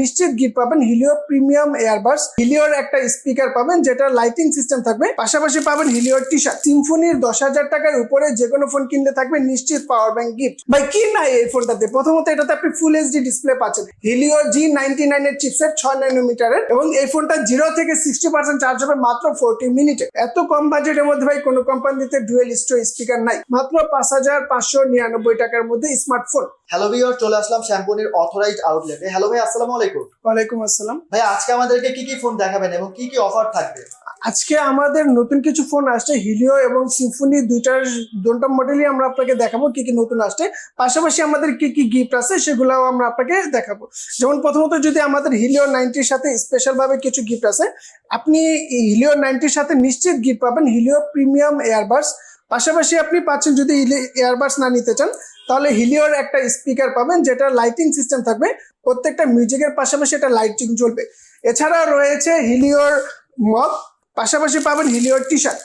নিশ্চিত গিফট পাবেন Helio premium Airbus হিলিওর একটা স্পিকার পাবেন যেটা লাইটিং সিস্টেম থাকবে। পাশাপাশি পাবেন হিলিওর টি শার্ট সিম্ফনির দশ হাজার টাকার উপরে যে কোনো ফোন কিনলে থাকবে নিশ্চিত পাওয়ার ব্যাংক গিফট। ভাই, কি নাই এই ফোনটাতে? প্রথমত এটাতে আপনি ফুল এইচডি ডিসপ্লে পাচ্ছেন। হিলিও জি নাইনটি নাইন এর চিপসেট ছয় ন্যানোমিটারের এবং এই ফোনটা জিরো থেকে সিক্সটি পার্সেন্ট চার্জ হবে মাত্র ফোরটি মিনিটে এত কম বাজেটের মধ্যে ভাই কোনো কোম্পানিতে ডুয়েল স্টোর স্পিকার নাই। মাত্র পাঁচ হাজার পাঁচশো নিরানব্বই টাকার মধ্যে স্মার্টফোন হ্যালো ভিওর চলে আসলাম শ্যাম্পুনির অথরাইজড আউটলেটে হ্যালো ভাই আসসালামু আলাইকুম। ওয়ালাইকুম আসসালাম। ভাই আজকে আমাদেরকে কি কি ফোন দেখাবেন এবং কি কি অফার থাকবে? আজকে আমাদের নতুন কিছু ফোন আসছে হিলিও এবং সিম্ফনি দুইটার দুটো মডেলই আমরা আপনাকে দেখাবো কি কি নতুন আসছে। পাশাপাশি আমাদের কি কি গিফট আছে সেগুলোও আমরা আপনাকে দেখাবো। যেমন প্রথমত যদি আমাদের হিলিও নাইনটির সাথে স্পেশাল ভাবে কিছু গিফট আছে আপনি হিলিও নাইনটির সাথে নিশ্চিত গিফট পাবেন হিলিও প্রিমিয়াম এয়ারবাস পাশাপাশি আপনি পাচ্ছেন যদি এয়ারবাস না নিতে চান তাহলে হিলিওর একটা স্পিকার পাবেন যেটা লাইটিং সিস্টেম থাকবে। প্রত্যেকটা মিউজিকের পাশাপাশি এটা লাইটিং চলবে এছাড়া রয়েছে হিলিওর মগ পাশাপাশি পাবেন হিলিওর টি শার্ট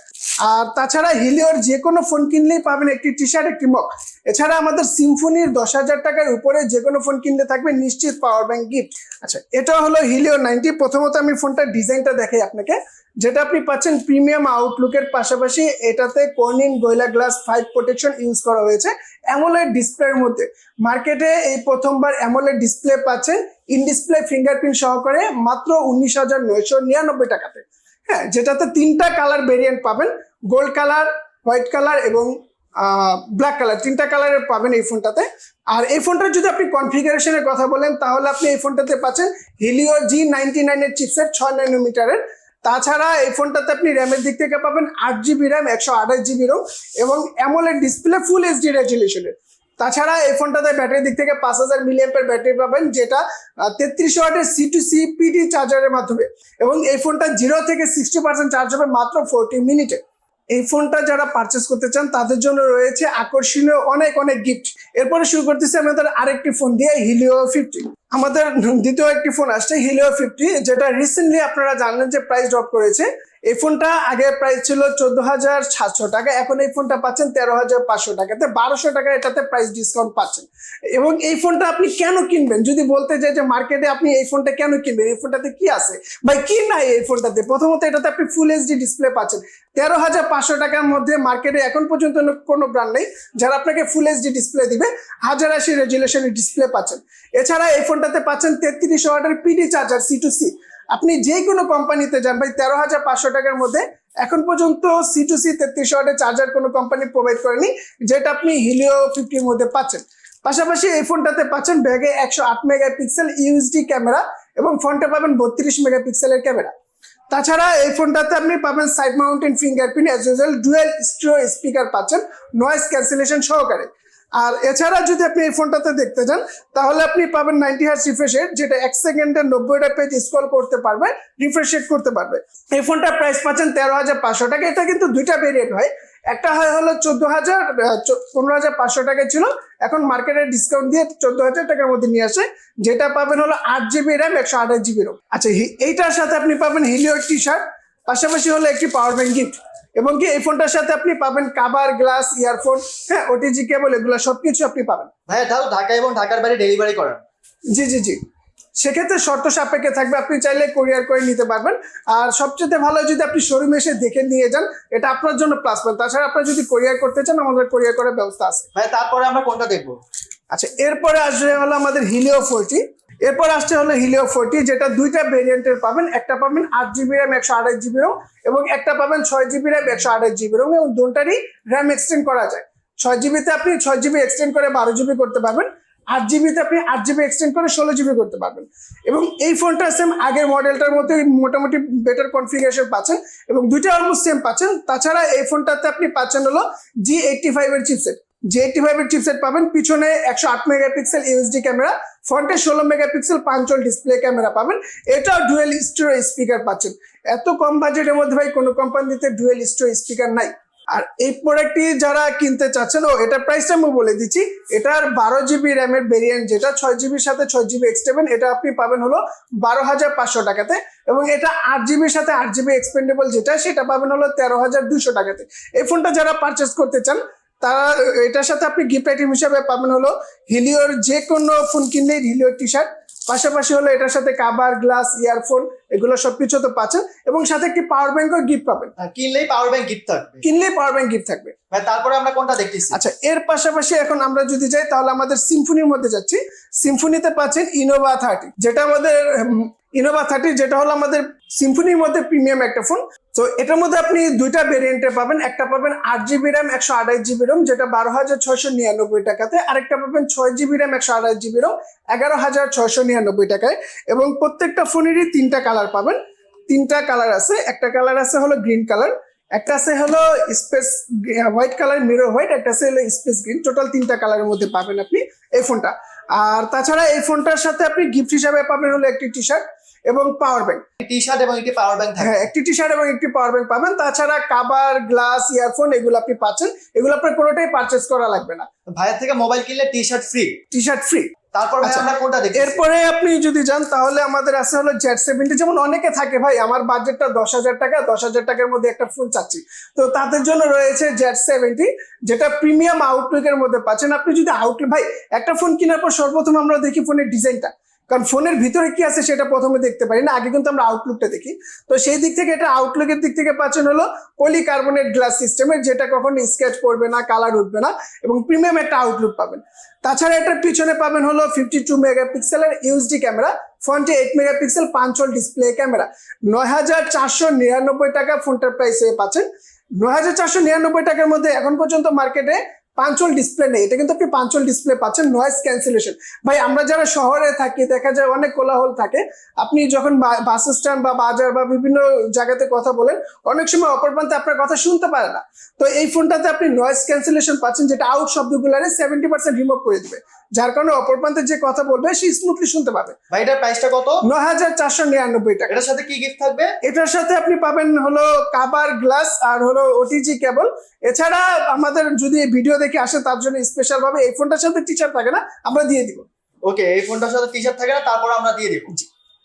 আর তাছাড়া হিলিওর যে কোনো ফোন কিনলেই পাবেন একটি টি শার্ট একটি মগ। এছাড়া আমাদের সিম্ফনির দশ হাজার টাকার উপরে যে কোনো ফোন কিনলে থাকবে নিশ্চিত পাওয়ার ব্যাংক গিফট। আচ্ছা এটা হলো হিলিও নাইনটি। প্রথমত আমি ফোনটার ডিজাইনটা দেখাই আপনাকে। যেটা আপনি পাচ্ছেন প্রিমিয়াম আউটলুকের পাশাপাশি, এটাতে Corning gorilla glass five protection use করা হয়েছে অ্যামোলেড ডিসপ্লের মধ্যে। মার্কেটে এই প্রথমবার অ্যামোলেড ডিসপ্লে পাচ্ছেন ইন ডিসপ্লে ফিঙ্গারপ্রিন্ট সহকারে মাত্র উনিশ হাজার নয়শো নিরানব্বই টাকাতে। হ্যাঁ যেটাতে তিনটা কালার ভেরিয়েন্ট পাবেন গোল্ড কালার হোয়াইট কালার এবং ব্ল্যাক কালার তিনটা কালারের পাবেন এই ফোনটাতে। আর এই ফোনটার যদি আপনি কনফিগারেশনের কথা বলেন, তাহলে আপনি এই ফোনটাতে পাচ্ছেন হিলিও জি নাইনটি নাইনের চিপসেট ছয় ন্যানোমিটারের তাছাড়া এই ফোনটাতে আপনি র্যামের দিক থেকে পাবেন আট জিবি র্যাম একশো আঠাশ জিবি রোম এবং অ্যামোলেড ডিসপ্লে ফুল এইচডি রেজুলেশনের তাছাড়া এই ফোনটাতে ব্যাটারি দিক থেকে পাঁচ হাজার মিলিয়ামের ব্যাটারি পাবেন, যেটা তেত্রিশ ওয়াটের সি টু সি পিডি চার্জারের মাধ্যমে। এবং এই ফোনটা জিরো থেকে সিক্সটি পার্সেন্ট চার্জ হবে মাত্র ফোরটি মিনিটে এই ফোনটা যারা পারচেস করতে চান, তাদের জন্য রয়েছে আকর্ষণীয় অনেক অনেক গিফট এরপরে শুরু করতেছি আমাদের আরেকটি ফোন দিয়ে হিলিও ফিফটি আমাদের দ্বিতীয় একটি ফোন আসছে হিলিও ফিফটি যেটা রিসেন্টলি আপনারা জানলেন যে প্রাইস ড্রপ করেছে। এই ফোনটা আগে প্রাইস ছিল চোদ্দ হাজার সাতশো টাকা, এখন এই ফোনটা পাচ্ছেন তেরো হাজার পাঁচশো টাকাতে বারোশো টাকা এটাতে প্রাইস ডিসকাউন্ট পাচ্ছেন। এবং এই ফোনটা আপনি কেন কিনবেন? যদি বলতে চাই যে মার্কেটে আপনি এই ফোনটা কেন কিনবেন? এই ফোনটাতে কি আছে? ভাই, কি নাই এই ফোনটাতে? প্রথমত এটাতে আপনি ফুল এইচডি ডিসপ্লে পাচ্ছেন। তেরো হাজার পাঁচশো টাকার মধ্যে মার্কেটে এখন পর্যন্ত কোনো ব্র্যান্ড নেই যারা আপনাকে ফুল এইচডি ডিসপ্লে দিবে। হাজার আশি রেজুলেশনের ডিসপ্লে পাচ্ছেন। এছাড়া এই ফোনটাতে পাচ্ছেন তেত্রিশ ওয়াটের PD charger C to C আপনি যে কোনো কোম্পানিতে যান, ভাই, তেরো হাজার পাঁচশো টাকার মধ্যে এখন পর্যন্ত সি টু সি তেত্রিশ ওয়াটের চার্জার কোনো কোম্পানি প্রোভাইড করেনি, যেটা আপনি হিলিও ফিফটির মধ্যে পাচ্ছেন। পাশাপাশি এই ফোনটাতে পাচ্ছেন ব্যাগে একশো আট মেগাপিক্সেল ইউএসডি ক্যামেরা এবং ফোনটা পাবেন বত্রিশ মেগাপিক্সেলের ক্যামেরা তাছাড়া এই ফোনটাতে আপনি পাবেন side mountain fingerprint as usual dual stereo speaker পাচ্ছেন নয়েজ ক্যান্সেলেশন সহকারে। আর এছাড়া যদি আপনি এই ফোনটাতে দেখতে যান, তাহলে আপনি পাবেন নাইনটি হার্স রিফ্রেশ রেট যেটা এক সেকেন্ডে নব্বইটা পেজ স্ক্রল করতে পারবে রিফ্রেশ রেট করতে পারবে। এই ফোনটার প্রাইস পাচ্ছেন তেরো হাজার পাঁচশো টাকা। এটা কিন্তু দুইটা ভেরিয়েন্ট হয়। একটা হয় হলো চোদ্দ হাজার পনেরো হাজার পাঁচশো টাকা ছিল। এখন মার্কেটে ডিসকাউন্ট দিয়ে চোদ্দ হাজার টাকার মধ্যে নিয়ে আসে। যেটা পাবেন হলো আট জিবি র্যাম একশো আঠাশ জিবি রোম আচ্ছা এইটার সাথে আপনি পাবেন হিলিও টি শার্ট পাশাপাশি হলো একটি পাওয়ার ব্যাংক গিফট এবং কি এই ফোনটার সাথে আপনি পাবেন কাভার গ্লাস ইয়ারফোন হ্যাঁ ওটিজি কেবল এগুলো সবকিছু আপনি পাবেন। ভাইয়া তাও ঢাকা এবং ঢাকার বাইরে ডেলিভারি করেন। জি জি জি। সেক্ষেত্রে শর্ত সাপেক্ষে থাকবে আপনি চাইলে কোরিয়ার করে নিতে পারবেন। আর সবচেয়ে ভালো যদি আপনি শোরুমে এসে দেখে নিয়ে যান এটা আপনার জন্য প্লাস পয়েন্ট তাছাড়া আপনি যদি কোরিয়ার করতে চান আমাদের কোরিয়ার করার ব্যবস্থা আছে। ভাই তারপরে আমরা কোনটা দেখব? আচ্ছা এরপরে আসবে হলো আমাদের হিলিও ফোরটি এরপর আসছে হলো হিলিও ফোরটি যেটা দুইটা ভেরিয়েন্টের পাবেন। একটা পাবেন আট জিবি র্যাম একশো আঠাশ জিবি রোম এবং একটা পাবেন ছয় জিবি র্যাম একশো আঠাশ জিবি রোম এবং দুটারই র্যাম এক্সটেন্ড করা যায়। ছয় জিবিতে আপনি ছয় জিবি এক্সটেন্ড করে বারো জিবি করতে পারবেন। আট জিবিতে আপনি আট জিবি এক্সটেন্ড করে ষোলো জিবি করতে পারবেন। এবং এই ফোনটা সেম আগের মডেলটার মধ্যে মোটামুটি বেটার কনফিগারেশন পাচ্ছেন এবং দুইটা অলমোস্ট সেম পাচ্ছেন। তাছাড়া এই ফোনটাতে আপনি পাচ্ছেন হলো জি এইটটি ফাইভের চিপসেট জি এইটটি ফাইভের চিপসেট পাবেন। পিছনে একশো আট মেগাপিক্সেল ইউএসডি ক্যামেরা, ফ্রন্টে ষোলো মেগাপিক্সেল পাঞ্চল ডিসপ্লে ক্যামেরা পাবেন। এটাও ডুয়েল স্টোর স্পিকার পাচ্ছেন। এত কম বাজেটের মধ্যে ভাই কোনো কোম্পানিতে ডুয়েল স্টোর স্পিকার নাই। আর এই প্রোডাক্টটি যারা কিনতে চাচ্ছেন, ও এটার প্রাইসটা আমি বলে দিচ্ছি এটার বারো জিবি র্যামের ভেরিয়েন্ট যেটা, ছয় জিবির সাথে ছয় জিবি এক্সটেবেন এটা আপনি পাবেন হলো বারো হাজার পাঁচশো টাকাতে। এবং এটা আট জিবির সাথে আট জিবি এক্সপেন্ডেবল যেটা, সেটা পাবেন হলো তেরো হাজার দুশো টাকাতে। এই ফোনটা যারা পারচেস করতে চান তারা এটার সাথে আপনি গিফট আইটেম হিসাবে পাবেন হলো হিলিওর যে কোনো ফোন কিনলে হিলিওর টি শার্ট পাশাপাশি হলো এটার সাথে কাভার গ্লাস ইয়ারফোন এগুলো সবকিছু তো পাচ্ছেন এবং সাথে একটি পাওয়ার ব্যাংকও গিফট পাবেন। আহ, কিনলেই পাওয়ার ব্যাংক গিফট থাকবে। কিনলেই পাওয়ার ব্যাংক গিফট থাকবে। ভাই তারপরে আমরা কোনটা দেখতেছি? আচ্ছা এর পাশাপাশি এখন আমরা যদি যাই তাহলে আমাদের সিম্ফনির মধ্যে যাচ্ছি। সিম্ফনিতে পাচ্ছেন ইনোভা থার্টি যেটা আমাদের ইনোভা থার্টি যেটা হলো আমাদের সিম্ফনির মধ্যে প্রিমিয়াম একটা ফোন তো এটার মধ্যে আপনি দুইটা ভেরিয়েন্টে পাবেন। একটা পাবেন আট জিবি র্যাম একশো আঠাশ জিবি রোম যেটা বারো হাজার ছয়শো নিরানব্বই টাকাতে। আরেকটা পাবেন ছয় জিবি র্যাম একশো আঠাশ জিবি রোম এগারো হাজার ছয়শো নিরানব্বই টাকায়। এবং প্রত্যেকটা ফোনেরই তিনটা কালার পাবেন। তিনটা কালার আছে। একটা কালার আছে হলো গ্রিন কালার একটা আছে হলো space white colour mirror white একটা আছে হলো স্পেস গ্রিন টোটাল তিনটা কালারের মধ্যে পাবেন আপনি এই ফোনটা আর তাছাড়া এই ফোনটার সাথে আপনি গিফট হিসাবে পাবেন হলো একটি টি শার্ট এবং পাওয়ার ব্যাংক টি শার্ট এবং একটি পাওয়ার ব্যাংক হ্যাঁ একটি টি শার্ট এবং একটি পাওয়ার ব্যাংক পাবেন। তাছাড়া কাভার গ্লাস ইয়ারফোন এগুলো আপনি পাচ্ছেন। এগুলো আপনার কোনোটাই পারচেস করা লাগবে না। ভাইয়ের থেকে মোবাইল কিনলে T shirt free T shirt free তারপর ভাই আচ্ছা, আমরা কোনটা দেখি? এরপরে আপনি যদি যান তাহলে আমাদের আছে হলো জেড সেভেন্টি যেমন অনেকে থাকে ভাই আমার বাজেটটা দশ হাজার টাকা দশ হাজার টাকার মধ্যে একটা ফোন চাচ্ছি। তো তাদের জন্য রয়েছে জেড সেভেন্টি যেটা প্রিমিয়াম আউটলুকের মধ্যে পাচ্ছেন। আপনি যদি আউটলুক ভাই একটা ফোন কেনার পর সর্বপ্রথম আমরা দেখি ফোনের ডিজাইনটা কারণ ফোনের ভিতরে কি আছে সেটা প্রথমে দেখতে পারি না, আগে কিন্তু আমরা আউটলুকটা দেখি। তো সেই দিক থেকে এটা আউটলুকের দিক থেকে পাচ্ছেন হলো পলিকার্বনেট গ্লাস সিস্টেমের যেটা কখনো স্কেচ পড়বে না কালার উঠবে না এবং প্রিমিয়াম একটা আউটলুক পাবেন। তাছাড়া এটার পিছনে পাবেন হলো ফিফটি টু মেগাপিক্সেলের ইউএসডি ক্যামেরা ফ্রন্টে eight megapixel punch hole display camera নয় হাজার চারশো নিরানব্বই টাকা ফোনটার প্রাইস পাচ্ছেন। নয় হাজার চারশো নিরানব্বই টাকার মধ্যে এখন পর্যন্ত মার্কেটে পাঁচল ডিসপ্লে নেই। এটা কিন্তু আপনি পাঞ্চল ডিসপ্লে পাচ্ছেন নয়েস ক্যান্সেলেশন ভাই, আমরা যারা শহরে থাকি, দেখা যায় অনেক কোলাহল থাকে। আপনি যখন বাস স্ট্যান্ড বা বাজার বা বিভিন্ন জায়গাতে কথা বলেন, অনেক সময় অপর প্রান্তে আপনার কথা শুনতে পারে না। তো এই ফোনটাতে আপনি নয়েস ক্যান্সেলেশন পাচ্ছেন, যেটা আউট শব্দগুলারে সেভেন্টি পার্সেন্ট রিমুভ করে দিবে। যার কারণে অপর প্রান্তে যে কথা বলবে সে স্মুথলি শুনতে পাবে। ভাই এটার প্রাইসটা কত? নয় হাজার চারশো নিরানব্বই টাকা। এটার সাথে কি গিফট থাকবে? এটার সাথে আপনি পাবেন হলো কাবার গ্লাস আর হলো ওটিজি কেবল এছাড়া আমাদের যদি ভিডিও দেখে আসে তার জন্য স্পেশাল ভাবে এই ফোনটার সাথে টিচার থাকে না আমরা দিয়ে দিব। ওকে এই ফোনটার সাথে টি শার্ট থাকে না তারপর আমরা দিয়ে দিব।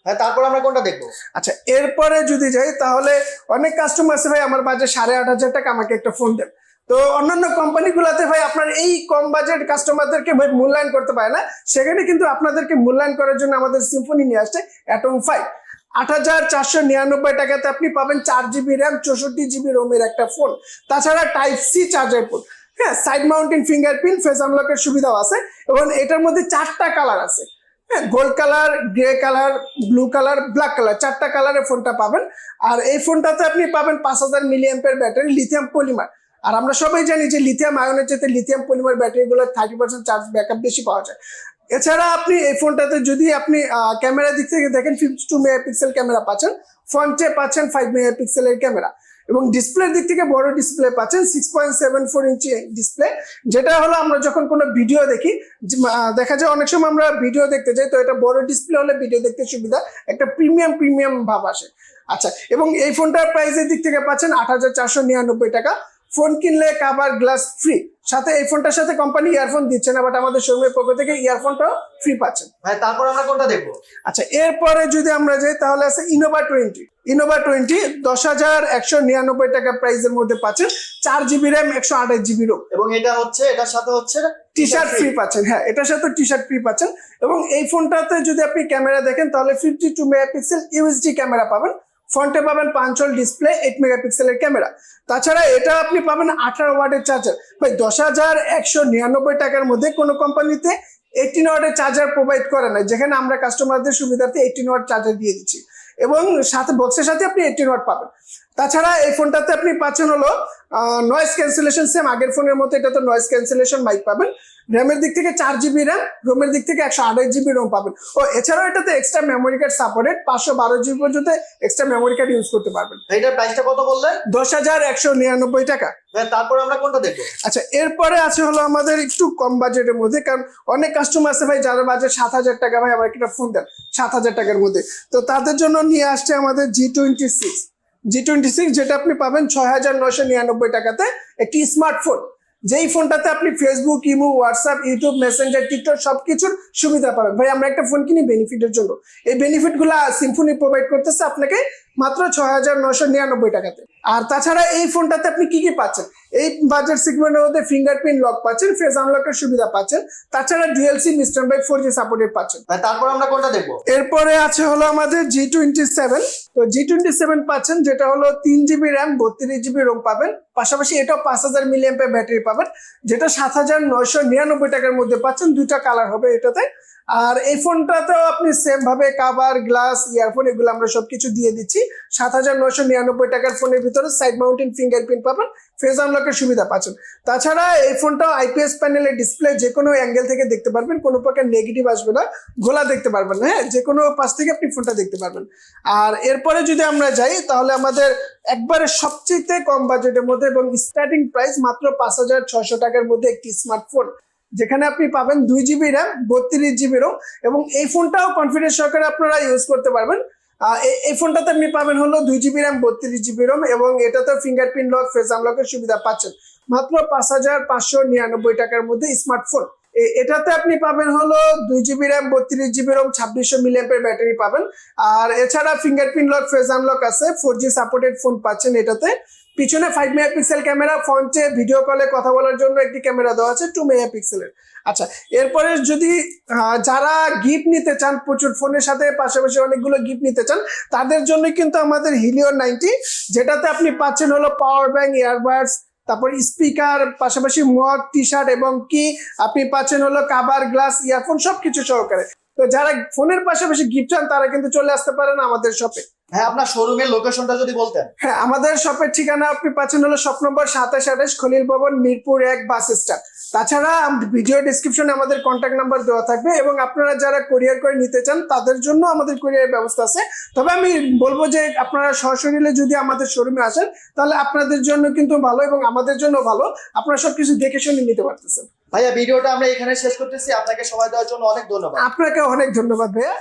হ্যাঁ তারপর আমরা কোনটা দেখব? আচ্ছা এরপরে যদি যাই তাহলে অনেক কাস্টমার আছে ভাই আমার বাজে সাড়ে আট হাজার টাকা আমাকে একটা ফোন দেন তো অন্যান্য কোম্পানিগুলোতে ভাই আপনার এই কম বাজেট কাস্টমারদেরকে ভাই মূল্যায়ন করতে পারে না। সেখানে কিন্তু আপনাদেরকে মূল্যায়ন করার জন্য আমাদের সিম্ফনি নিয়ে আসছে অ্যাটম ফাইভ আট হাজার চারশো নিরানব্বই টাকাতে আপনি পাবেন চার জিবি র্যাম চৌষট্টি জিবি রোমের একটা ফোন তাছাড়া টাইপ সি চার্জার ফোন হ্যাঁ সাইড মাউন্টেন ফিঙ্গারপ্রিন্ট ফেস আনলকের সুবিধাও আছে এবং এটার মধ্যে চারটা কালার আছে। হ্যাঁ gold colour grey colour blue colour black colour চারটা কালারের ফোনটা পাবেন। আর এই ফোনটাতে আপনি পাবেন পাঁচ হাজার মিলিয়াম্পের ব্যাটারি লিথিয়াম পলিমার আর আমরা সবাই জানি যে লিথিয়াম আয়নের চেয়ে লিথিয়াম পলিমার ব্যাটারিগুলো থার্টি পার্সেন্ট চার্জ ব্যাকআপ বেশি পাওয়া যায়। এছাড়া আপনি এই ফোনটাতে যদি আপনি ক্যামেরার দিক থেকে দেখেন ফিফটি টু মেগাপিক্সেল ক্যামেরা পাচ্ছেন ফ্রন্টে পাচ্ছেন ফাইভ মেগাপিক্সেলের ক্যামেরা এবং ডিসপ্লের দিক থেকে বড় ডিসপ্লে পাচ্ছেন six point seven four inch display যেটা হলো আমরা যখন কোনো ভিডিও দেখি দেখা যায় অনেক সময় আমরা ভিডিও দেখতে যাই, তো এটা বড় ডিসপ্লে হলে ভিডিও দেখতে সুবিধা, একটা প্রিমিয়াম প্রিমিয়াম ভাব আসে। আচ্ছা এবং এই ফোনটার প্রাইসের দিক থেকে পাচ্ছেন আট হাজার চারশো নিরানব্বই টাকা। ফোন কিনলে কাভার গ্লাস ফ্রি সাথে এই ফোনটার সাথে কোম্পানি ইয়ারফোন দিচ্ছে না বাট আমাদের শোরুমের পক্ষ থেকে ইয়ারফোনটাও ফ্রি পাচ্ছেন ভাই তারপর আমরা কোনটা দেখব? আচ্ছা এরপরে যদি আমরা যাই তাহলে আছে ইনোভা টোয়েন্টি ইনোভা টোয়েন্টি দশ হাজার একশো নিরানব্বই টাকা প্রাইসের মধ্যে পাচ্ছেন চার জিবি র্যাম একশো আঠাশ জিবি রোম এবং এটা হচ্ছে এটার সাথে হচ্ছে টি শার্ট ফ্রি পাচ্ছেন হ্যাঁ এটার সাথে টি শার্ট ফ্রি পাচ্ছেন। এবং এই ফোনটাতে যদি আপনি ক্যামেরা দেখেন তাহলে fifty two megapixel USD camera পাবেন। ফ্রন্টে পাবেন পাঁচল ডিসপ্লে এইট মেগাপিক্সেলের ক্যামেরা তাছাড়া এটা আপনি পাবেন আঠারো ওয়াটের চার্জার ভাই, দশ হাজার একশো নিরানব্বই টাকার মধ্যে কোনো কোম্পানিতে এইটিন ওয়াটের চার্জার প্রোভাইড করে না যেখানে আমরা কাস্টমারদের সুবিধার্থে এইটিন ওয়াট চার্জার দিয়ে দিচ্ছি। এবং সাথে বক্সের সাথে আপনি এইটিন ওয়াট পাবেন। তাছাড়া এই ফোনটাতে আপনি পাচ্ছেন হলো নয়েস ক্যান্সেলেশন সেম আগের ফোনের মতো এটা তো নয়েস ক্যান্সেলেশন মাইক পাবেন। র্যামের দিক থেকে চার জিবি র্যাম রোমের দিক থেকে একশো আঠাশ জিবি রোম পাবেন। ও এছাড়াও এটাতে এক্সট্রা মেমোরি কার্ড সাপোর্টেড পাঁচশো বারো জিবি পর্যন্ত এক্সট্রা মেমোরি কার্ড ইউজ করতে পারবেন। এটার প্রাইসটা কত বললেন? দশ হাজার একশো নিরানব্বই টাকা। ভাই তারপর আমরা কোনটা দেখব? আচ্ছা এরপরে আছে হলো আমাদের একটু কম বাজেটের মধ্যে কারণ অনেক কাস্টমার আছে ভাই যারা বাজেট সাত হাজার টাকা ভাই আমার একটা ফোন দেন সাত হাজার টাকার মধ্যে। তো তাদের জন্য নিয়ে আসছে আমাদের G twenty six G twenty six যেটা আপনি পাবেন ছয় হাজার নশো নিরানব্বই টাকাতে একটি স্মার্টফোন যেই ফোনটাতে আপনি Facebook imo WhatsApp YouTube Messenger TikTok সবকিছুর সুবিধা পাবেন। ভাই আমরা একটা ফোন কিনি বেনিফিটের জন্য। এই বেনিফিটগুলা সিম্ফনি প্রোভাইড করতেছে আপনাকে মাত্র ছয় হাজার নশো নিরানব্বই টাকাতে। আর তাছাড়া এই ফোনটাতে আপনি কি কি পাচ্ছেন? এই বাজেট সেগমেন্টের মধ্যে ফিঙ্গারপ্রিন্ট লক পাচ্ছেন ফেস আনলকের সুবিধা পাচ্ছেন তাছাড়া ডুয়েলসি মিস্টার বাই ফোর জি সাপোর্টেড পাচ্ছেন। তারপর আমরা কোনটা দেখব? এরপরে আছে হলো আমাদের জি টোয়েন্টি সেভেন তো জি টোয়েন্টি সেভেন পাচ্ছেন যেটা হলো তিন জিবি র্যাম বত্রিশ জিবি রোম পাবেন। পাশাপাশি এটাও পাঁচ হাজার মিলিয়াম্পের ব্যাটারি পাবেন, যেটা সাত হাজার নয়শো নিরানব্বই টাকার মধ্যে পাচ্ছেন, দুইটা কালার হবে এটাতে। আর এই ফোনটাতেও আপনি সেম ভাবে কাভার গ্লাস ইয়ারফোন এগুলো আমরা সবকিছু দিয়ে দিচ্ছি। সাত হাজার নয়শো নিরানব্বই টাকার ফোনের ভিতরে সাইড মাউন্টেন ফিঙ্গারপ্রিন্ট পাবেন ফেস আনলকের সুবিধা পাচ্ছেন। তাছাড়া এই ফোনটা আইপিএস প্যানেলের ডিসপ্লে যে কোনো অ্যাঙ্গেল থেকে দেখতে পারবেন, কোনো প্রকার নেগেটিভ আসবে না, ঘোলা দেখতে পারবেন হ্যাঁ? যে কোনো পাশ থেকে আপনি ফোনটা দেখতে পারবেন। আর এরপরে যদি আমরা যাই, তাহলে আমাদের একবারে সবচেয়ে কম বাজেটের মধ্যে এবং স্টার্টিং প্রাইস মাত্র পাঁচ হাজার ছয়শো টাকার মধ্যে একটি স্মার্টফোন যেখানে আপনি পাবেন দুই জিবি র্যাম বত্রিশ জিবি রোম এবং এই ফোনটাও কনফিডেন্স সহকারে আপনারা ইউজ করতে পারবেন। এই- ফোনটাতে আপনি পাবেন হলো দুই জিবি র্যাম বত্রিশ জিবি রোম এবং এটাতে ফিঙ্গারপ্রিন্ট লক ফেস আনলকের সুবিধা পাচ্ছেন। মাত্র পাঁচ হাজার পাঁচশো নিরানব্বই টাকার মধ্যে স্মার্টফোন এটাতে আপনি পাবেন হলো দুই জিবি র্যাম বত্রিশ জিবি রোম ছাব্বিশশো মিলিয়ামের ব্যাটারি পাবেন। আর এছাড়া ফিঙ্গারপ্রিন্ট লক ফেস আনলক আছে ফোর জি সাপোর্টেড ফোন পাচ্ছেন এটাতে। পিছনে ফাইভ মেগাপিক্সেল ক্যামেরা ফ্রন্টে ভিডিও কলে কথা বলার জন্য একটি ক্যামেরা দেওয়া আছে টু মেগাপিক্সেলের আচ্ছা এরপরে যদি যারা গিফট নিতে চান, প্রচুর ফোনের সাথে পাশাপাশি অনেকগুলো গিফট নিতে চান, তাদের জন্য কিন্তু আমাদের হিলিও নাইনটি যেটাতে আপনি পাচ্ছেন হলো পাওয়ার ব্যাঙ্ক ইয়ারবাডস তারপর স্পিকার পাশাপাশি মগ টি শার্ট এবং কি, আপনি পাচ্ছেন হলো কাবার গ্লাস ইয়ারফোন সবকিছু সহকারে। তো যারা ফোনের পাশাপাশি গিফট চান, তারা কিন্তু চলে আসতে পারেন আমাদের শপে হ্যাঁ আপনার শোরুমের লোকেশনটা যদি বলতেন। হ্যাঁ আমাদের শপের ঠিকানা আপনি পাচ্ছেন হলো শপ নম্বর সাতাশ আঠাশ খলিল ভবন মিরপুর এক বাস স্ট্যান্ড তাছাড়া ভিডিও ডিসক্রিপশনে আমাদের কন্ট্যাক্ট নাম্বার দেওয়া থাকবে এবং আপনারা যারা কোরিয়ার করে নিতে চান তাদের জন্য আমাদের কোরিয়ার ব্যবস্থা আছে। তবে আমি বলব যে আপনারা সশরীরে যদি আমাদের শোরুমে আসেন তাহলে আপনাদের জন্য কিন্তু ভালো এবং আমাদের জন্য ভালো। আপনারা সবকিছু দেখে শুনে নিতে পারতেছেন। ভাইয়া ভিডিওটা আমরা এখানে শেষ করতেছি। আপনাকে সময় দেওয়ার জন্য অনেক ধন্যবাদ। আপনাকে অনেক ধন্যবাদ ভাইয়া।